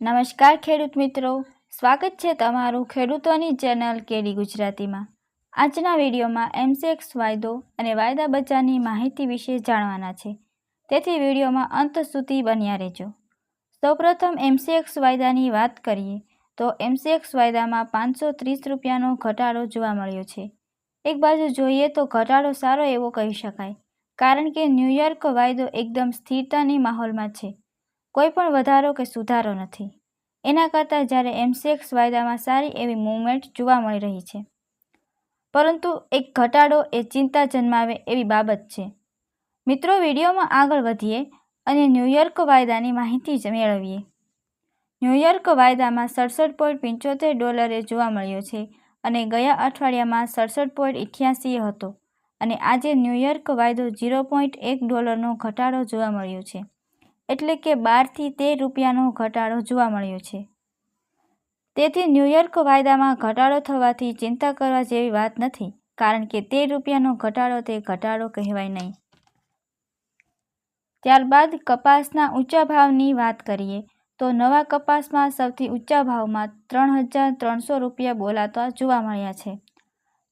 નમસ્કાર ખેડૂત મિત્રો. સ્વાગત છે તમારું ખેડૂતોની ચેનલ કેડી ગુજરાતીમાં. આજના વિડીયોમાં એમસેક્સ વાયદો અને વાયદા બજારની માહિતી વિશે જાણવાના છે. તેથી વિડીયોમાં અંત સુધી બન્યા રહેજો. સૌપ્રથમ એમસીએક્સ વાયદાની વાત કરીએ તો એમસીએક્સ વાયદામાં પાંચસો ત્રીસ રૂપિયાનો ઘટાડો જોવા મળ્યો છે. એક બાજુ જોઈએ તો ઘટાડો સારો એવો કહી શકાય, કારણ કે ન્યૂયોર્ક વાયદો એકદમ સ્થિરતાની માહોલમાં છે. કોઈ પણ વધારો કે સુધારો નથી. એના કરતાં જ્યારે એમસીએક્સ વાયદામાં સારી એવી મૂવમેન્ટ જોવા મળી રહી છે. પરંતુ એક ઘટાડો એ ચિંતા જન્માવે એવી બાબત છે. મિત્રો, વિડીયોમાં આગળ વધીએ અને ન્યૂયોર્ક વાયદાની માહિતી મેળવીએ. ન્યૂયોર્ક વાયદામાં સડસઠ પોઈન્ટ પંચોતેર ડોલરે જોવા મળ્યો છે અને ગયા અઠવાડિયામાં સડસઠ પોઈન્ટ ઇઠ્યાસી હતો અને આજે ન્યૂયોર્ક વાયદો ઝીરો પોઈન્ટ એક ડોલરનો ઘટાડો જોવા મળ્યો છે. એટલે કે બારથી તેર રૂપિયાનો ઘટાડો જોવા મળ્યો છે. તેથી ન્યૂયોર્ક વાયદામાં ઘટાડો થવાથી ચિંતા કરવા જેવી વાત નથી, કારણ કે તેર રૂપિયાનો ઘટાડો તે ઘટાડો કહેવાય નહીં. ત્યારબાદ કપાસના ઊંચા ભાવની વાત કરીએ, તો નવા કપાસમાં સૌથી ઊંચા ભાવમાં ત્રણ હજાર ત્રણસો રૂપિયા બોલાતા જોવા મળ્યા છે.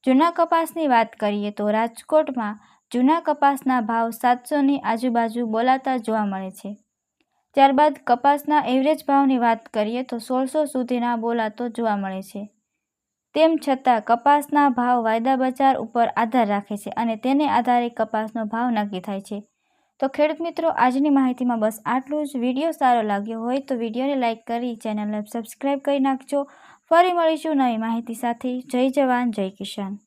જૂના કપાસની વાત કરીએ તો રાજકોટમાં જૂના કપાસના ભાવ સાતસોની આજુબાજુ બોલાતા જોવા મળે છે. ત્યારબાદ કપાસના એવરેજ ભાવની વાત કરીએ તો સોળસો સુધીના બોલાતો જોવા મળે છે. તેમ છતાં કપાસના ભાવ વાયદા બજાર ઉપર આધાર રાખે છે અને તેને આધારે કપાસનો ભાવ નક્કી થાય છે. તો ખેડૂત મિત્રો, આજની માહિતીમાં બસ આટલું જ. વીડિયો સારો લાગ્યો હોય તો વિડીયોને લાઇક કરી, ચેનલને સબસ્ક્રાઈબ કરી નાખજો. ફરી મળીશું નવી માહિતી સાથે. જય જવાન, જય કિસાન.